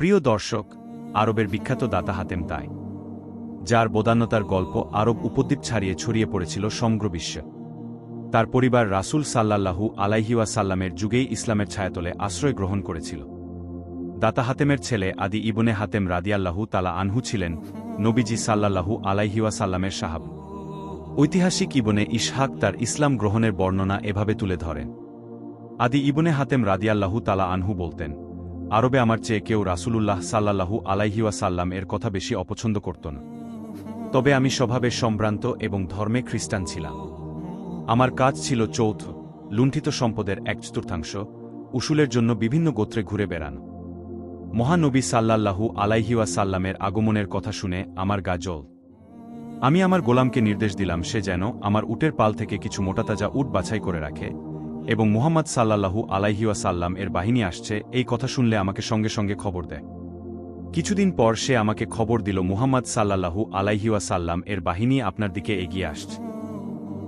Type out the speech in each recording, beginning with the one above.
প্রিয় দর্শক, আরবের বিখ্যাত দাতা হাতেম তাই, যার বোদান্যতার গল্প আরব উপদ্বীপ ছাড়িয়ে ছড়িয়ে পড়েছিল সমগ্র বিশ্বে। তার পরিবার রাসূল সাল্লাল্লাহু আলাইহিওয়া সাল্লামের যুগেই ইসলামের ছায়াতলে আশ্রয় গ্রহণ করেছিল। দাতা হাতেমের ছেলে আদি ইবনে হাতেম রাদিয়াল্লাহু তালা আনহু ছিলেন নবীজি সাল্লাল্লাহু আলাইহিওয়া সাল্লামের সাহাব। ঐতিহাসিক ইবনে ইসহাক তার ইসলাম গ্রহণের বর্ণনা এভাবে তুলে ধরেন। আদি ইবনে হাতেম রাদিয়াল্লাহু তালা আনহু বলতেন আরবে আমার চেয়ে কেউ রাসূলুল্লাহ সাল্লাল্লাহু আলাইহিওয়া সাল্লাম এর কথা বেশি অপছন্দ করত না। তবে আমি স্বভাবে সম্ভ্রান্ত এবং ধর্মে খ্রিস্টান ছিলাম। আমার কাজ ছিল চৌথ, লুণ্ঠিত সম্পদের এক চতুর্থাংশ, উসুলের জন্য বিভিন্ন গোত্রে ঘুরে বেড়ানো। মহানবী সাল্লাল্লাহু আলাইহিওয়া সাল্লামের আগমনের কথা শুনে আমার গা জল আমি আমার গোলামকে নির্দেশ দিলাম সে যেন আমার উটের পাল থেকে কিছু মোটাতাজা উট বাছাই করে রাখে এবং মুহাম্মদ সাল্লাল্লাহু আলাইহিওয়া সাল্লাম এর বাহিনী আসছে, এই কথা শুনলে আমাকে সঙ্গে সঙ্গে খবর দেয়। কিছুদিন পর সে আমাকে খবর দিল, মুহাম্মদ সাল্লাল্লাহু আলাইহিওয়া সাল্লাম এর বাহিনী আপনার দিকে এগিয়ে আসছে।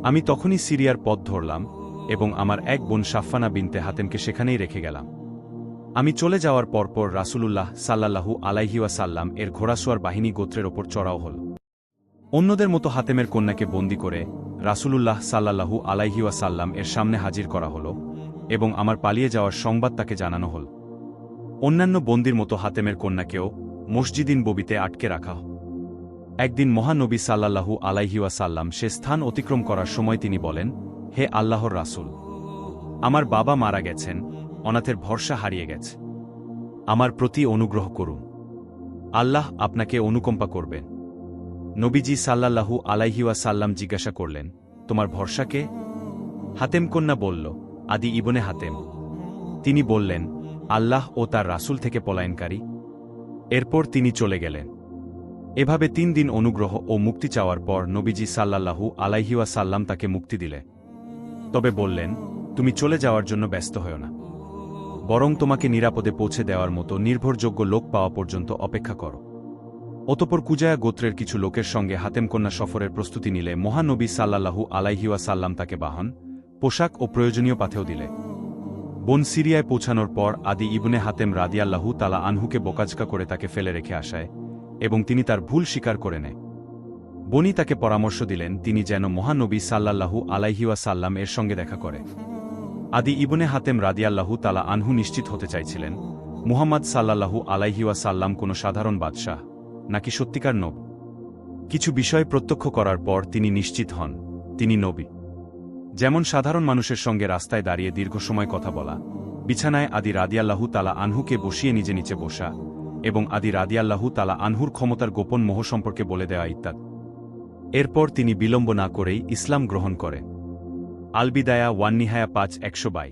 আমি তখনই সিরিয়ার পথ ধরলাম এবং আমার এক বোন সাফানা বিনতে হাতেমকে সেখানেই রেখে গেলাম। আমি চলে যাওয়ার পরপর রাসূলুল্লাহ সাল্লাল্লাহু আলাইহিওয়া সাল্লাম এর ঘোড়াসোয়ার বাহিনী গোত্রের ওপর চড়াও হল। অন্যদের মতো হাতেমের কন্যাকে বন্দি করে রাসূলুল্লাহ সাল্লাল্লাহু আলাইহিওয়া সাল্লাম এর সামনে হাজির করা হল এবং আমার পালিয়ে যাওয়ার সংবাদ তাকে জানানো হল। অন্যান্য বন্দির মতো হাতেমের কন্যাকেও মসজিদিন ববিতে আটকে রাখা। একদিন মহানবী সাল্লাল্লাহু আলাইহিওয়া সাল্লাম সে স্থান অতিক্রম করার সময় তিনি বলেন, হে আল্লাহর রাসূল, আমার বাবা মারা গেছেন, অনাথের ভরসা হারিয়ে গেছে। আমার প্রতি অনুগ্রহ করুন। আল্লাহ আপনাকে অনুকম্পা করবেন। নবীজি সাল্লাল্লাহু আলাইহিওয়া সাল্লাম জিজ্ঞাসা করলেন, তোমার ভরসাকে হাতেম কন্যা বলল, আদি ইবনে হাতেম। তিনি বললেন, আল্লাহ ও তার রাসূল থেকে পলায়নকারী। এরপর তিনি চলে গেলেন। এভাবে তিন দিন অনুগ্রহ ও মুক্তি চাওয়ার পর নবীজি সাল্লাল্লাহু আলাইহিওয়া সাল্লাম তাকে মুক্তি দিলে। তবে বললেন, তুমি চলে যাওয়ার জন্য ব্যস্ত হও না। বরং তোমাকে নিরাপদে পৌঁছে দেওয়ার মতো নির্ভরযোগ্য লোক পাওয়া পর্যন্ত অপেক্ষা করো। অতপর কুজায়া গোত্রের কিছু লোকের সঙ্গে হাতেমকন্যা সফরের প্রস্তুতি নিলে মহানবী সাল্লাল্লাহু আলাইহিওয়া সাল্লাম তাকে বাহন, পোশাক ও প্রয়োজনীয় পাথেও দিলে। বন সিরিয়ায় পৌঁছানোর পর আদি ইবনে হাতেম রাদিয়াল্লাহু তালা আনহুকে বোকাজকা করে তাকে ফেলে রেখে আসায় এবং তিনি তার ভুল স্বীকার করে নেয়। বনি তাকে পরামর্শ দিলেন, তিনি যেন মহানবী সাল্লাল্লাহু আলাইহিওয়া সাল্লাম এর সঙ্গে দেখা করে। আদি ইবনে হাতেম রাদিয়াল্লাহু তালা আনহু নিশ্চিত হতে চাইছিলেন, মুহাম্মদ সাল্লাল্লাহু আলাইহিওয়া সাল্লাম কোনো সাধারণ বাদশাহ। নাকি সত্যিকার নব? কিছু বিষয় প্রত্যক্ষ করার পর তিনি নিশ্চিত হন, তিনি নবী। যেমন সাধারণ মানুষের সঙ্গে রাস্তায় দাঁড়িয়ে দীর্ঘ সময় কথা বলা, বিছানায় আদি রাদিয়াল্লাহু তালা আনহুকে বসিয়ে নিজে নিচে বসা, এবং আদি রাদিয়াল্লাহু তালা আনহুর ক্ষমতার গোপন মোহ সম্পর্কে বলে দেওয়া ইত্যাদি। এরপর তিনি বিলম্ব না করেই ইসলাম গ্রহণ করে আলবিদায়া ওয়ান্নিহায়া পাঁচ একশো বাই।